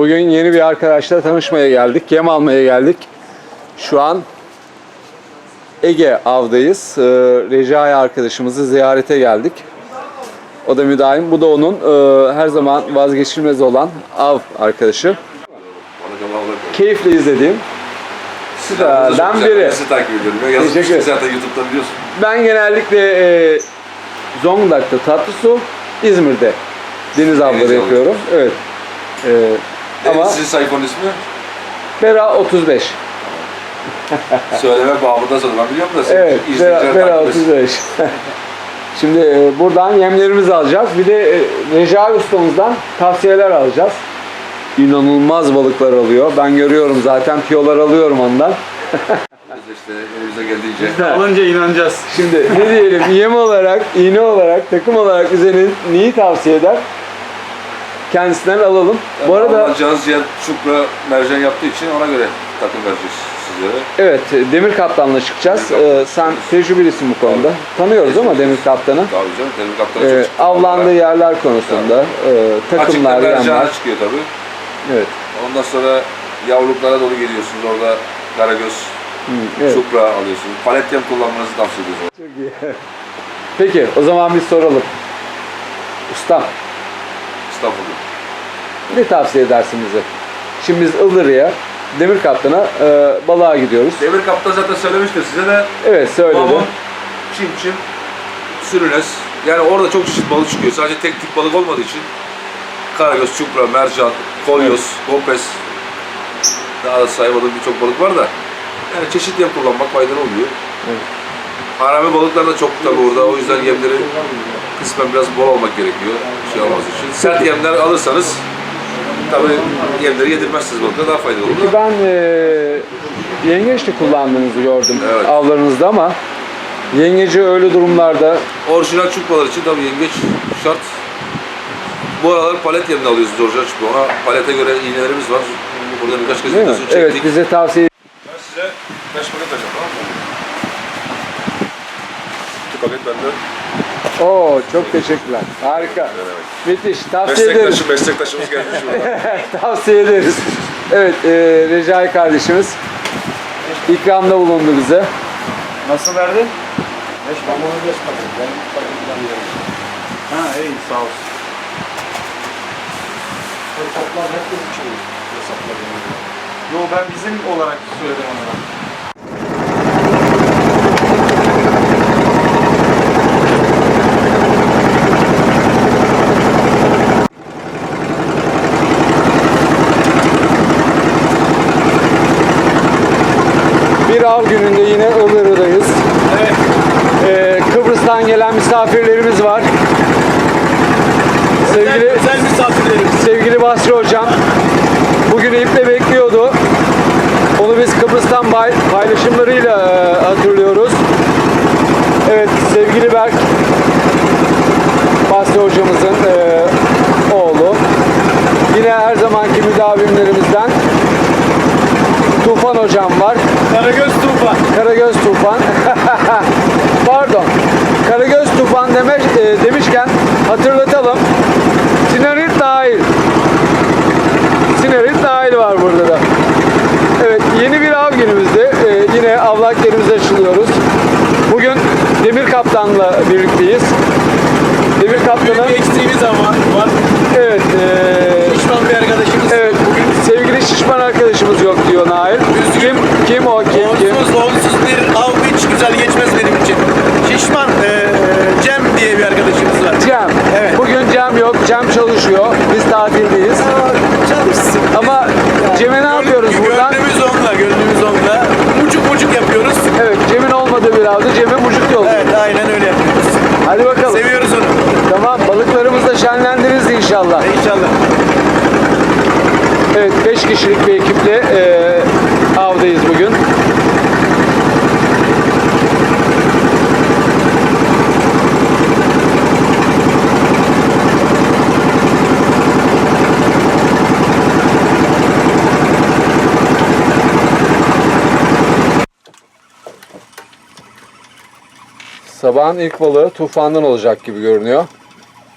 Bugün yeni bir arkadaşla tanışmaya geldik, yem almaya geldik. Şu an Ege avdayız. Ee, Recai arkadaşımızı ziyarete geldik. O da müdahim. Bu da onun e, her zaman vazgeçilmez olan av arkadaşı. Keyifle izlediğim sıradan biri. Sizi takip ediyorum. Teşekkür zaten YouTube'da biliyorsun. Ben genellikle e, Zonguldak'ta Tatlısu, İzmir'de deniz avları yapıyorum. Evet. E, Ama... Sizin sayfanın ismi? Bera 35. Söyleme babından sonra ben biliyorum da. senin Evet, izleyiciler Bera, Bera takip etsin. 35. Şimdi e, buradan yemlerimizi alacağız. Bir de e, Recai ustamızdan tavsiyeler alacağız. İnanılmaz balıklar alıyor. Ben görüyorum zaten piyolar alıyorum ondan. Biz işte elimize geldiğince. Alınca inanacağız. Şimdi ne diyelim yem olarak, iğne olarak, takım olarak bize ne- neyi tavsiye eder? Kendisinden alalım. Bu arada Alacağınız yer çupra mercan yaptığı için ona göre takım vereceğiz sizlere. evet Demir Kaptan'la çıkacağız. Ee, sen tecrübelisin bu konuda. Tanıyoruz ama Demir Kaptan'ı. Daha güzel. Temin kaptanı Ee, çok avlandığı yerler konusunda e, takımlar, Açıkta mercana çıkıyor tabii. Evet. Ondan sonra yavruluklara doğru geliyorsunuz. Orada karagöz, Hı, evet. çupra alıyorsunuz. Palet yem kullanmanızı tavsiye ediyoruz. Çok iyi. Peki o zaman bir soralım. Ustam Estağfurullah. Ne tavsiye edersin bize? Şimdi biz Ildırı'ya, Demir Kaptan'a e, balığa gidiyoruz. Demir kaptan zaten söylemiştir size de Evet söyledi. Mamon, çim çim, sürünes. Yani orada çok çeşit balık çıkıyor. Sadece tek tip balık olmadığı için karagöz, çupra, mercan, kolyoz, gopes daha da saymadığım birçok balık var da yani çeşit yem kullanmak faydalı oluyor. Evet. Harami balıklar da çok tabii orada. O yüzden yemleri kısmen biraz bol olmak gerekiyor şey olması için. Sert yemler alırsanız tabii yemleri yedirmezsiniz balıklara daha faydalı olur. Peki ben e, yengeç de kullandığınızı gördüm Evet. avlarınızda ama yengeci öyle durumlarda Orijinal çupralar için tabii yengeç şart. Bu aralar palet yemini alıyoruz orijinal çupra. Ona palete göre iğnelerimiz var. Burada birkaç kez değil mi? videosunu çektik. Evet bize tavsiye Ben size 5 paket vereceğim tamam mı? 2 paket bende. Oo çok teşekkürler. Harika. Müthiş. Tavsiye ederiz. Meslektaşım, meslektaşımız gelmiş burada. Tavsiye ederiz. Evet, e, Recai kardeşimiz ikramda bulundu bize. Nasıl verdin? 5 bana 5 paket. Ben paketden veririm. Ha iyi sağ olsun. Toplar herkes için hesaplanıyor. Yo ben bizim olarak söyledim ona. Bir av gününde yine Ilıdır'dayız. Evet. E, Kıbrıs'tan gelen misafirlerimiz var. Sevgili Özel misafirlerimiz. sevgili Basri hocam bugün iple bekliyordu. Onu biz Kıbrıs'tan paylaşımlarıyla есть kişilik bir ekiple eee, avdayız bugün. Sabahın ilk balığı tufandan olacak gibi görünüyor.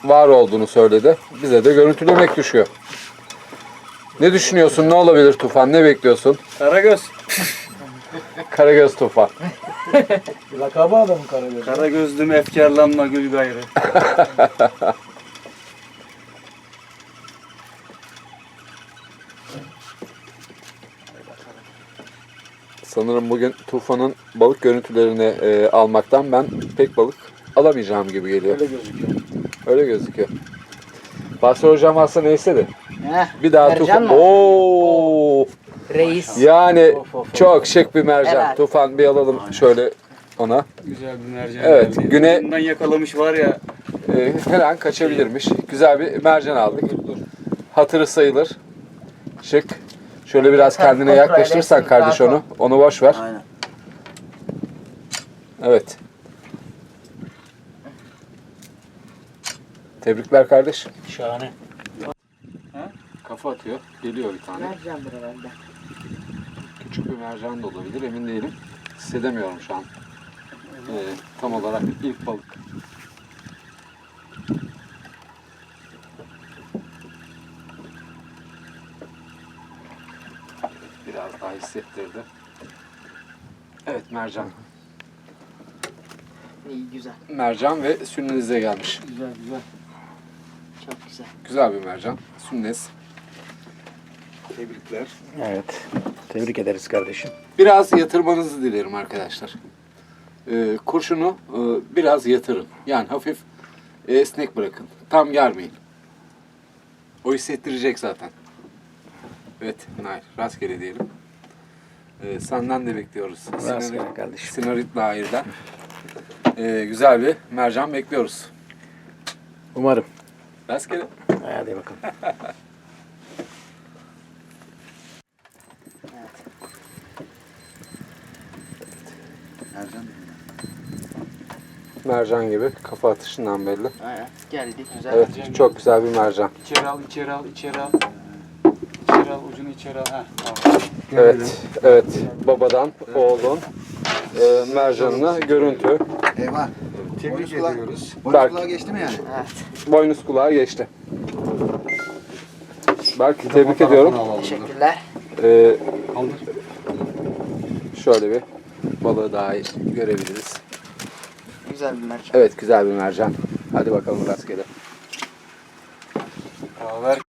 Var olduğunu söyledi. Bize de görüntülemek düşüyor. Ne düşünüyorsun? Ne olabilir Tufan? Ne bekliyorsun? Karagöz. Karagöz Tufan. Lakabı adamın Karagöz. Karagözlüm efkarlanma gül gayrı. Sanırım bugün Tufan'ın balık görüntülerini e, almaktan ben pek balık alamayacağım gibi geliyor. Öyle gözüküyor. Öyle gözüküyor. Basri hocam aslında ne istedi? Heh, Bir daha Tufan. Oo! Reis. Yani Of, of, of. çok şık bir mercan. Helal. Tufan bir alalım şöyle ona. Güzel bir mercan Evet, geldi. güne- Ucundan yakalamış var ya. E, her an kaçabilirmiş. Güzel bir mercan aldık. Hatırı sayılır. Şık. Şöyle biraz kendine yaklaştırırsan kardeş onu. Onu boş ver. Aynen. Evet. Tebrikler kardeş. Şahane. Kafa atıyor. Geliyor bir tane. Mercandır herhalde. Küçük bir mercan da olabilir emin değilim. Hissedemiyorum şu an. Ee, tam olarak ilk balık. Biraz daha hissettirdi. Evet mercan. İyi güzel. Mercan ve sünnenize gelmiş. Güzel güzel. Çok güzel. Güzel bir mercan. Sünnes. Tebrikler. Evet. Tebrik ederiz kardeşim. Biraz yatırmanızı dilerim arkadaşlar. Ee, kurşunu e, biraz yatırın. Yani hafif e, esnek bırakın. Tam germeyin. O hissettirecek zaten. Evet, Nail. Rastgele diyelim. Ee, senden de bekliyoruz. Rastgele kardeşim. Sinarit Nail'den. Ee, güzel bir mercan bekliyoruz. Umarım. Rastgele. Hadi bakalım. Mercan. Mercan gibi. Kafa atışından belli. Aynen. Geldi güzel. Evet, çok güzel bir mercan. İçeri al, içeri al, içeri al. İçeri al, ucunu içeri al. Heh, tamam. Evet, evet. Babadan oğlun e, mercanına görüntü. Eyvah. Tebrik Boynuz ediyoruz. Boynuz Berk. kulağı geçti mi yani? Evet. Boynuz kulağı geçti. Belki tebrik ediyorum. Teşekkürler. Ee, şöyle bir balığı daha iyi görebiliriz. Güzel bir mercan. Evet güzel bir mercan. Hadi bakalım rastgele. Ver.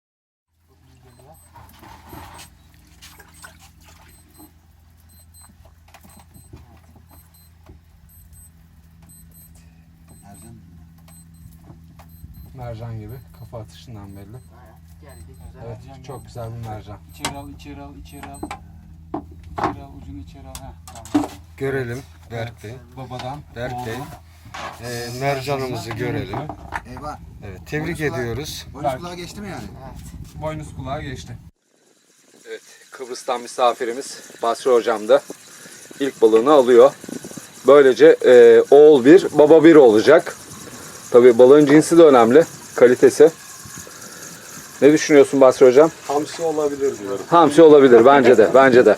Mercan gibi kafa atışından belli. Geldi güzel. Evet çok güzel bir mercan. İçeri al, içeri al, içeri al. İçeri al, ucunu içeri al. Heh, tamam. Görelim Berk Bey. Babadan Berk Bey. oğlun. Ee, mercanımızı görelim. Eyvah. Evet, tebrik Boynuz kulağı- ediyoruz. Boynuz kulağı geçti mi yani? Boynuz kulağı geçti. Evet Kıbrıs'tan misafirimiz Basri hocam da ilk balığını alıyor. Böylece e, oğul bir baba bir olacak. Tabi balığın cinsi de önemli. Kalitesi. Ne düşünüyorsun Basri hocam? Hamsi olabilir diyorum. Hamsi olabilir bence de. Bence de.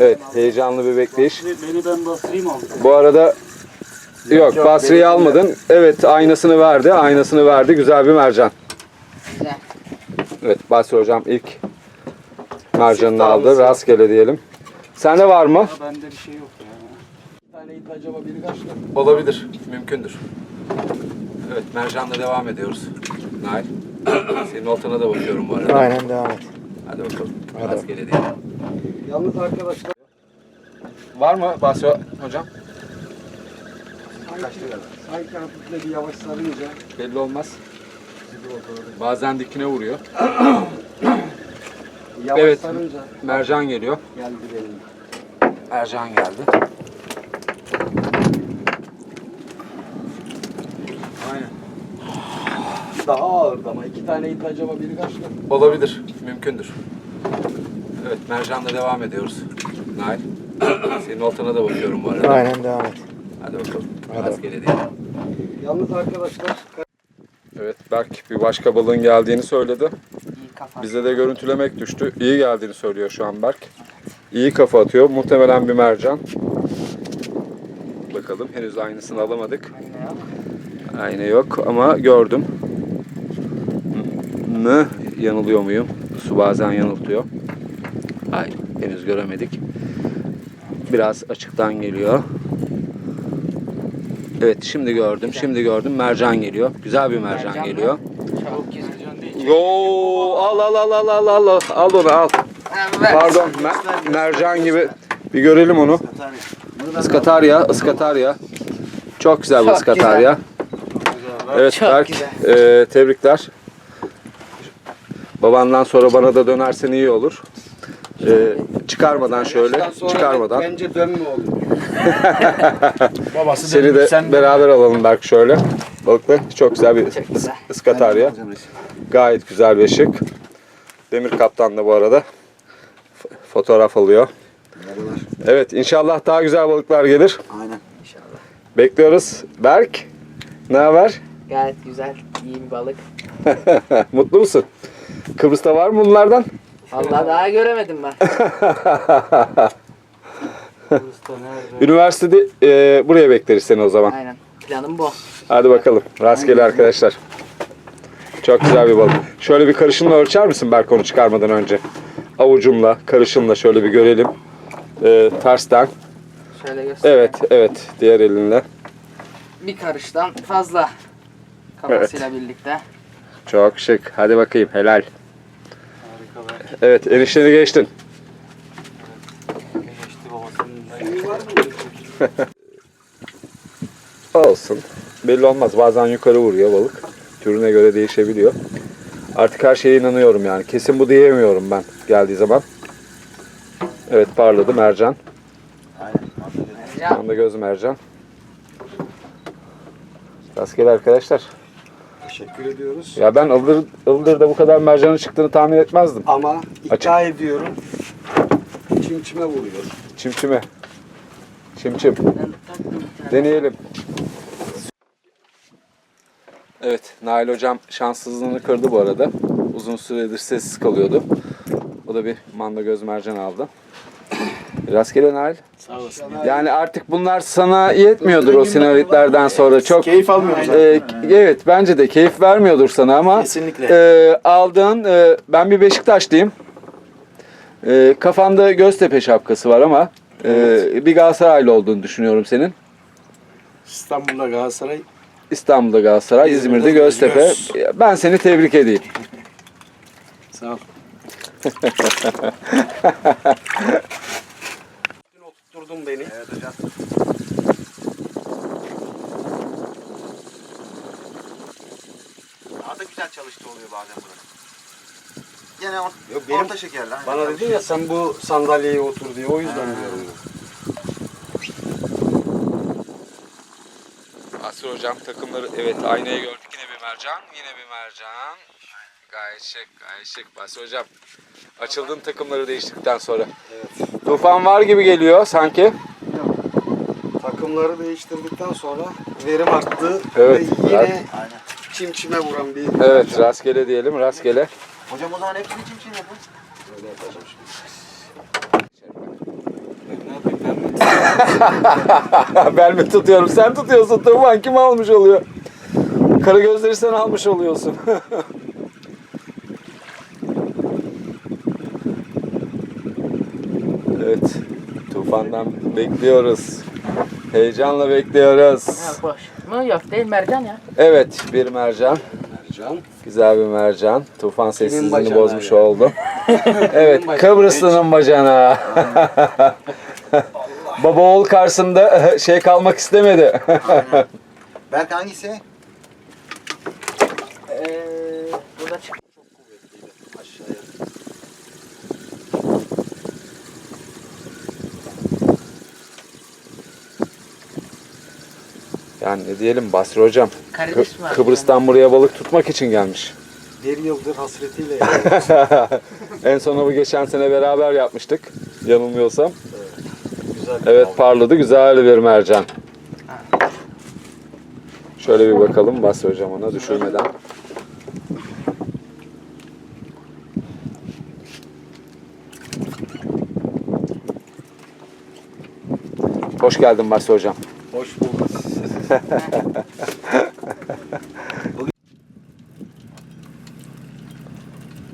Evet heyecanlı bir bekleyiş. Beni ben bastırayım aldım. Bu arada yok, yok, Basri'yi almadın. Evet aynasını verdi. Aynasını verdi. Güzel bir mercan. Güzel. Evet Basri hocam ilk mercanını aldı. Rastgele diyelim. Sende var mı? Bende bir şey yok ya. Bir tane acaba biri kaçtı? Olabilir. Mümkündür. Evet mercanla devam ediyoruz. Nail. Senin oltana da bakıyorum bu arada. Aynen devam et. Hadi bakalım. Hadi. Rastgele diyelim. Yalnız arkadaşlar Var mı Basri hocam? sanki, sanki hafifle bir yavaş sarınca Belli olmaz. Bazen dikine vuruyor. yavaş Evet. sarınca Mercan geliyor. geldi benim. Mercan geldi. Aynen. Daha ağırdı ama iki tane ip acaba biri kaçtı? Olabilir. Mümkündür. Evet mercanla devam ediyoruz. Nail. Senin oltana da bakıyorum bu arada. Aynen devam et. Hadi bakalım. Hadi. Rastgele diyelim. Yalnız arkadaşlar Evet Berk bir başka balığın geldiğini söyledi. İyi kafa. Bize de görüntülemek düştü. İyi geldiğini söylüyor şu an Berk. İyi kafa atıyor. Muhtemelen bir mercan. Bakalım henüz aynısını alamadık. Ayna yok ama gördüm. Mü? Yanılıyor muyum? Su bazen yanıltıyor. Hayır, henüz göremedik. Biraz açıktan geliyor. Evet, şimdi gördüm. Şimdi gördüm. Mercan geliyor. Güzel bir mercan, Mercan geliyor. Çabuk. Yo, al al al al al al al. Al onu al. Evet. Pardon, mer- mercan gibi. Bir görelim onu. Iskatarya, ıskatarya. Çok güzel bir Çok ıskatarya. Evet Çok Berk, güzel. e, tebrikler. Babandan sonra bana da dönersen iyi olur. E, çıkarmadan şöyle, çıkarmadan. Bence dönme olur. Babası Seni de sen beraber alalım Berk şöyle. Balıklı çok güzel bir Çok güzel. ıskatarya. Gayet güzel bir ışık. Demir Kaptan da bu arada f- fotoğraf alıyor. Evet inşallah daha güzel balıklar gelir. Aynen. İnşallah. Bekliyoruz. Berk ne haber? Gayet güzel. iyi bir balık. Mutlu musun? Kıbrıs'ta var mı bunlardan? Vallahi daha göremedim ben. Üniversitede e, buraya bekleriz seni o zaman. Aynen. Planım bu. Hadi bakalım. Rastgele arkadaşlar. Çok güzel bir balık. Şöyle bir karışımla ölçer misin Berk onu çıkarmadan önce? Avucumla, karışımla şöyle bir görelim. E, tersten. Şöyle göster. Evet, evet. Diğer elinle. Bir karıştan fazla. Kafasıyla birlikte. Çok şık. Hadi bakayım. Helal. Evet, enişteni geçtin. Olsun. Belli olmaz. Bazen yukarı vuruyor balık. Türüne göre değişebiliyor. Artık her şeye inanıyorum yani. Kesin bu diyemiyorum ben geldiği zaman. Evet parladı mercan. Ya Yanında göz mercan. Rastgele arkadaşlar. Teşekkür ediyoruz. Ya ben Ildır, Ildır'da bu kadar mercanın çıktığını tahmin etmezdim. Ama iddia ediyorum. Çimçime vuruyor. Çimçime. Çimçim. Deneyelim. Evet, Nail hocam şanssızlığını kırdı bu arada. Uzun süredir sessiz kalıyordu. O da bir manda göz mercan aldı. Rastgele Nail. Sağ olasın. Yani artık bunlar sana yetmiyordur o sinaritlerden sonra. Çok Keyif almıyoruz. e, evet bence de keyif vermiyordur sana ama Kesinlikle. e, aldığın e, ben bir Beşiktaşlıyım. E, kafanda Göztepe şapkası var ama e, bir Galatasaraylı olduğunu düşünüyorum senin. İstanbul'da Galatasaray İstanbul'da Galatasaray, İzmir'de İzmir'de Göztepe. Göz. Ben seni tebrik edeyim. sağ ol. Oturtturdun beni. Evet hocam. Daha da güzel çalıştı oluyor bazen burada. Gene or Yok, benim- orta şekerli. aynen. Bana dedin ya sen bu sandalyeye otur diye o yüzden diyorum. Asır hocam takımları evet aynaya gördük yine bir mercan yine bir mercan. Gayet şık gayet şık Basri hocam. Açıldığın takımları değiştikten sonra. Evet. Tufan var gibi geliyor sanki. Takımları değiştirdikten sonra verim arttı. Evet, Ve yine evet. Çimçime vuran bir Evet rastgele diyelim rastgele. Hocam o zaman hepsini çim çim yapın. Öyle yapacağım şimdi. ben mi tutuyorum? Sen tutuyorsun Tufan kim almış oluyor? Kara gözleri sen almış oluyorsun. evet. Tufan'dan bekliyoruz. Heyecanla bekliyoruz. Ha, boş. Mu yok değil mercan ya. Evet bir mercan. Mercan. Güzel bir mercan. Tufan sessizliğini bozmuş ya. oldu. evet bacanağı. Kıbrıslı'nın bacanağı. Baba oğul karşısında şey kalmak istemedi. Berk hangisi? Yani ne diyelim Basri hocam. Kı- var. Kıbrıs'tan buraya balık tutmak için gelmiş. Bir yıldır hasretiyle yani. en son bu geçen sene beraber yapmıştık. Yanılmıyorsam. güzel bir Evet parladı güzel bir mercan. Şöyle bir bakalım Basri hocam ona düşürmeden. Hoş geldin Basri hocam. Hoş bulduk.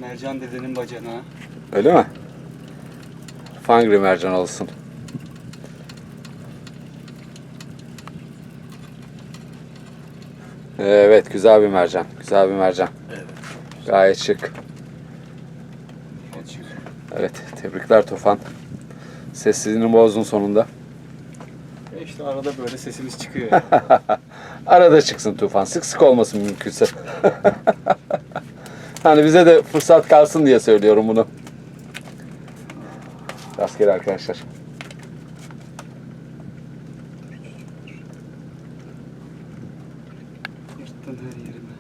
Mercan dedenin bacanağı. Öyle mi? Fangri mercan olsun. Evet, güzel bir mercan. Güzel bir mercan. Gayet şık. Evet, tebrikler Tufan. Sessizliğini bozdun sonunda. İşte arada böyle sesimiz çıkıyor. Arada çıksın Tufan. Sık sık olmasın mümkünse. hani bize de fırsat kalsın diye söylüyorum bunu. Rastgele arkadaşlar. Yırttın her yerimi.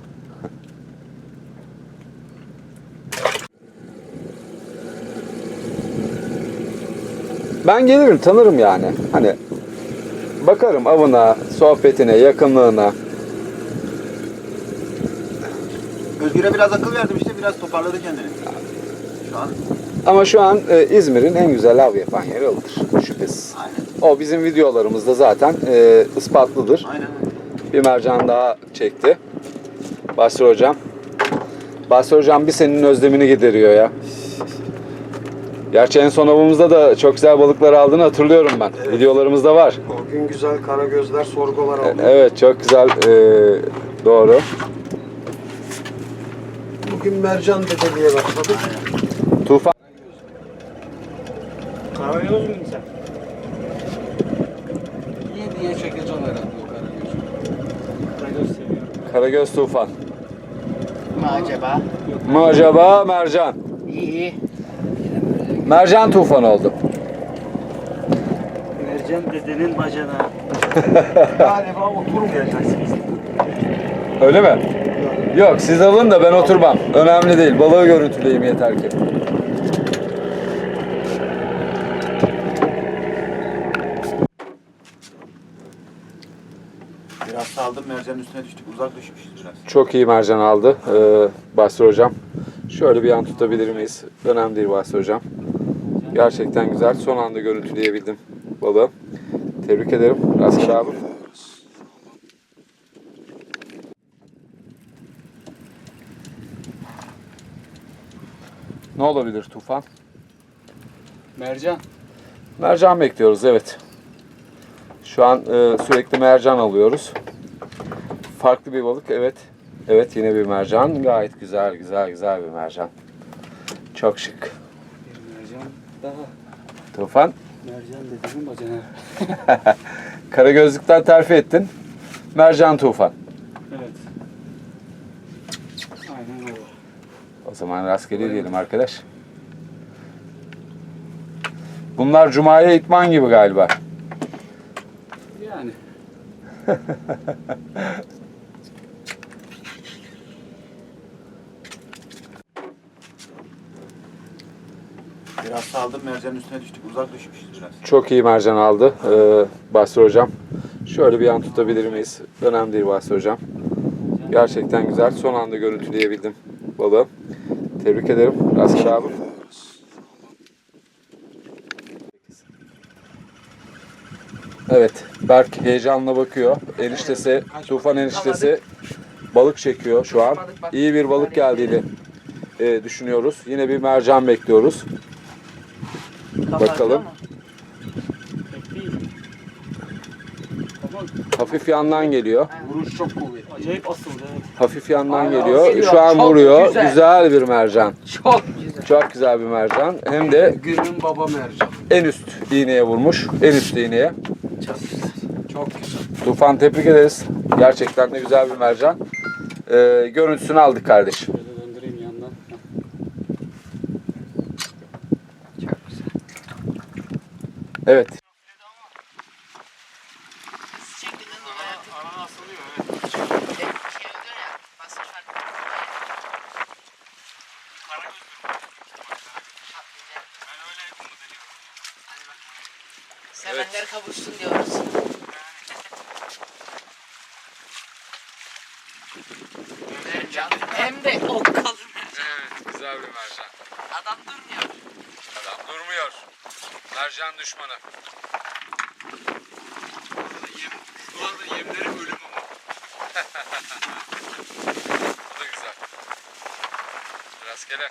Ben gelirim tanırım yani. Hani bakarım avına, sohbetine, yakınlığına. Özgür'e biraz akıl verdim işte biraz toparladı kendini. Şu an. Ama şu an e, İzmir'in en güzel av yapan yeri odur. Şüphesiz. Aynen. O bizim videolarımızda zaten e, ispatlıdır. Aynen. Bir mercan daha çekti. Basri Hocam. Basri Hocam bir senin özlemini gideriyor ya. Gerçi en son avımızda da çok güzel balıklar aldığını hatırlıyorum ben. Videolarımızda var. O gün güzel karagözler sorgular E, aldı. Evet çok güzel. e, doğru. Bugün mercan dedeliğe başladık. Tufan. Karagöz müydün sen? İyi diye çekeceğim herhalde o karagözü. Karagöz seviyorum. Karagöz Tufan. mı acaba? Mı acaba mercan? İyi. Mercan Tufan oldu. Mercan dedenin bacanağı. Galiba oturmayacaksınız. Öyle mi? Yok siz alın da ben oturmam. Önemli değil. Balığı görüntüleyeyim yeter ki. Biraz saldım mercanın üstüne düştük. Uzak düşmüşüz biraz. Çok iyi mercan aldı ee, Basri Hocam. Şöyle bir an tutabilir miyiz? Önemli değil Basri Hocam. Gerçekten güzel. Son anda görüntüleyebildim balığı. Tebrik ederim. Rastgele abi. Ne olabilir Tufan? Mercan. Mercan bekliyoruz evet. Şu an e, sürekli mercan alıyoruz. Farklı bir balık evet. Evet yine bir mercan. Gayet güzel güzel güzel bir mercan. Çok şık. Daha. Tufan Mercan dedenin bacanağı. kara gözlükten terfi ettin. Mercan Tufan. Evet. Aynen öyle. O zaman rastgele diyelim arkadaş. Bunlar Cuma'ya itman gibi galiba. Yani. Biraz saldım mercanın üstüne düştük. Uzak düşmüşüz biraz. Çok iyi mercan aldı ee, Basri Hocam. Şöyle bir an tutabilir miyiz? Önemli değil Basri Hocam. Gerçekten güzel. Son anda görüntüleyebildim balığı. Tebrik ederim. Rastgele abi. Evet. Berk heyecanla bakıyor. Eniştesi, Tufan eniştesi balık çekiyor şu an. İyi bir balık geldiğini e, düşünüyoruz. Yine bir mercan bekliyoruz. Bakalım. Pek değil. Ama Hafif yandan geliyor. Vuruş çok kuvvetli. acayip asıldı evet. Hafif yandan Aynen, geliyor. geliyor. Şu an Çok vuruyor. güzel. Güzel bir mercan. Çok güzel. Çok güzel bir mercan. Hem de Günün baba mercan. en üst iğneye vurmuş. En üst iğneye. Çok güzel. Tufan tebrik ederiz. Gerçekten de güzel bir mercan. Ee, görüntüsünü aldık kardeş. Şöyle döndüreyim yandan. Evet. Asılıyor evet. Sevenler kavuşsun diyoruz. Mercan. Hem de o kalın mercan. Evet, güzel bir mercan. Adam durmuyor. Adam durmuyor. Mercan düşmanı. Bu arada yemleri ölüm ama. Bu da güzel. Rastgele.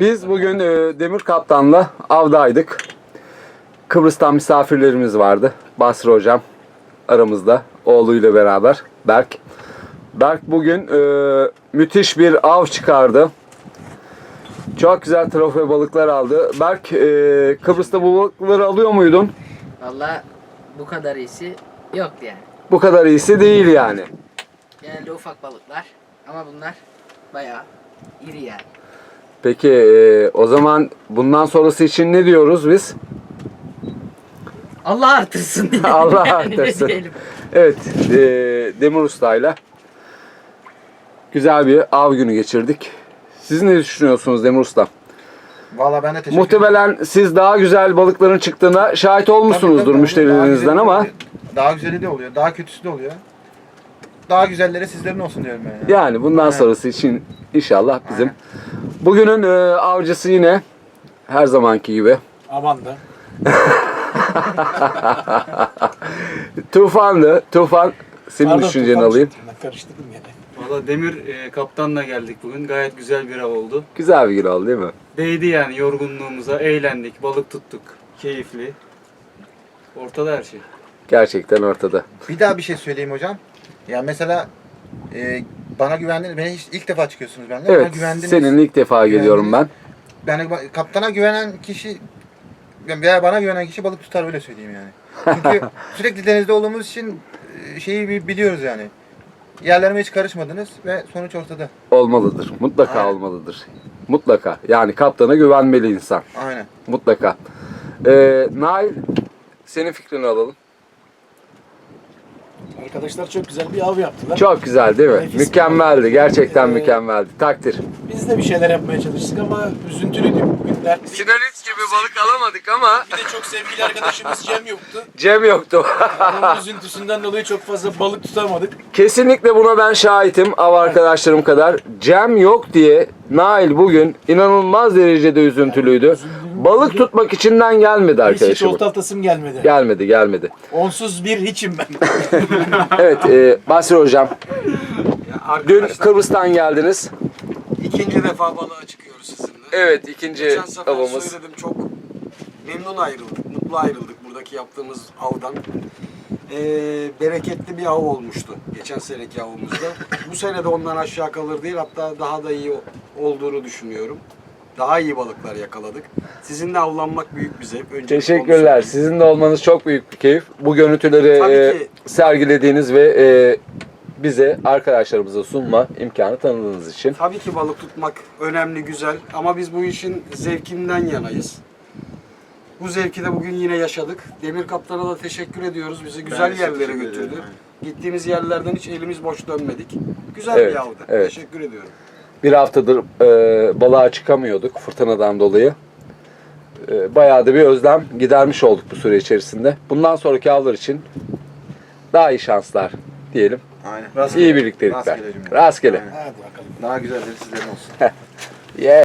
Biz bugün e, Demir Kaptan'la avdaydık. Kıbrıs'tan misafirlerimiz vardı. Basri Hocam aramızda. Oğluyla beraber. Berk. Berk bugün e, müthiş bir av çıkardı. Çok güzel trofe balıklar aldı. Berk e, Kıbrıs'ta bu balıkları alıyor muydun? Valla bu kadar iyisi yoktu yani. Bu kadar iyisi değil yani. Genelde ufak balıklar ama bunlar bayağı iri yani. Peki e, o zaman bundan sonrası için ne diyoruz biz? Allah artırsın diye. Allah artırsın. diyelim. Evet, e, Demir Usta'yla güzel bir av günü geçirdik. Siz ne düşünüyorsunuz Demir Usta? Valla ben de teşekkür Muhtemelen siz daha güzel balıkların çıktığına şahit olmuşsunuzdur Tabii, tabii. müşterilerinizden Daha güzeli ama oluyor. Daha güzeli de oluyor, daha kötüsü de oluyor. Daha güzelleri sizlerin olsun diyorum ben. Yani. yani bundan Aynen. sonrası için inşallah bizim. Bugünün e, avcısı yine her zamanki gibi Aman da. Tufan'dı. Tufan senin düşünceni alayım. Karıştırdım yine. Valla Demir e, kaptanla geldik bugün. Gayet güzel bir av oldu. Güzel bir gün oldu değil mi? Değdi yani yorgunluğumuza. Eğlendik, balık tuttuk. Keyifli. Ortada her şey. Gerçekten ortada. Bir daha bir şey söyleyeyim hocam. Ya mesela e, bana güvendiniz. Beni hiç, ilk defa çıkıyorsunuz. Bana Evet, güvendiniz. senin ilk defa geliyorum ben. Yani kaptana güvenen kişi veya bana güvenen kişi balık tutar öyle söyleyeyim yani. Çünkü sürekli denizde olduğumuz için e, şeyi bi- biliyoruz yani. Yerlerime hiç karışmadınız ve sonuç ortada. Olmalıdır. Mutlaka Aynen. olmalıdır. Mutlaka. Yani kaptana güvenmeli insan. Aynen. Mutlaka. Ee, Nail, senin fikrini alalım. Arkadaşlar çok güzel bir av yaptılar. Çok güzel değil mi? Nefis. Mükemmeldi. Gerçekten Ee, mükemmeldi. Takdir. Biz de bir şeyler yapmaya çalıştık ama üzüntülüydü bugünler. Sinarit gibi balık alamadık ama Bir de çok sevgili arkadaşımız Cem yoktu. Cem yoktu. Onun üzüntüsünden dolayı çok fazla balık tutamadık. Kesinlikle buna ben şahitim av arkadaşlarım kadar. Cem yok diye Nail bugün inanılmaz derecede üzüntülüydü. Balık tutmak içinden gelmedi Hiç hiç arkadaşım. olta atasım gelmedi. Gelmedi gelmedi. Onsuz bir hiçim ben. Evet e, Basri Hocam. Dün Kıbrıs'tan geldiniz. İkinci defa balığa çıkıyoruz sizinle. Evet ikinci Geçen sefer avımız. söyledim çok memnun ayrıldık, mutlu ayrıldık buradaki yaptığımız avdan. Ee, bereketli bir av olmuştu geçen seneki avımızda. Bu sene de ondan aşağı kalır değil hatta daha da iyi olduğunu düşünüyorum. Daha iyi balıklar yakaladık. Sizinle avlanmak büyük bir zevk. Onu Teşekkürler. Sizin de olmanız çok büyük bir keyif. Bu görüntüleri Tabii e, ki. sergilediğiniz ve e, bize arkadaşlarımıza sunma imkanı tanıdığınız için. Tabii ki balık tutmak önemli, güzel ama biz bu işin zevkinden yanayız. Bu zevki de bugün yine yaşadık. Demir Kaptan'a da teşekkür ediyoruz. Bizi güzel yerlere götürdü. Gittiğimiz yerlerden hiç elimiz boş dönmedik. Güzel Evet, bir avdı. evet. Teşekkür ediyorum. Bir haftadır e, balığa çıkamıyorduk fırtınadan dolayı. E, bayağı da bir özlem gidermiş olduk bu süre içerisinde. Bundan sonraki avlar için daha iyi şanslar diyelim. Aynen. İyi birliktelikler. Rastgele cümle. Rastgele. Aynen. Hadi bakalım. Daha güzelleri sizlerin olsun. Yeah.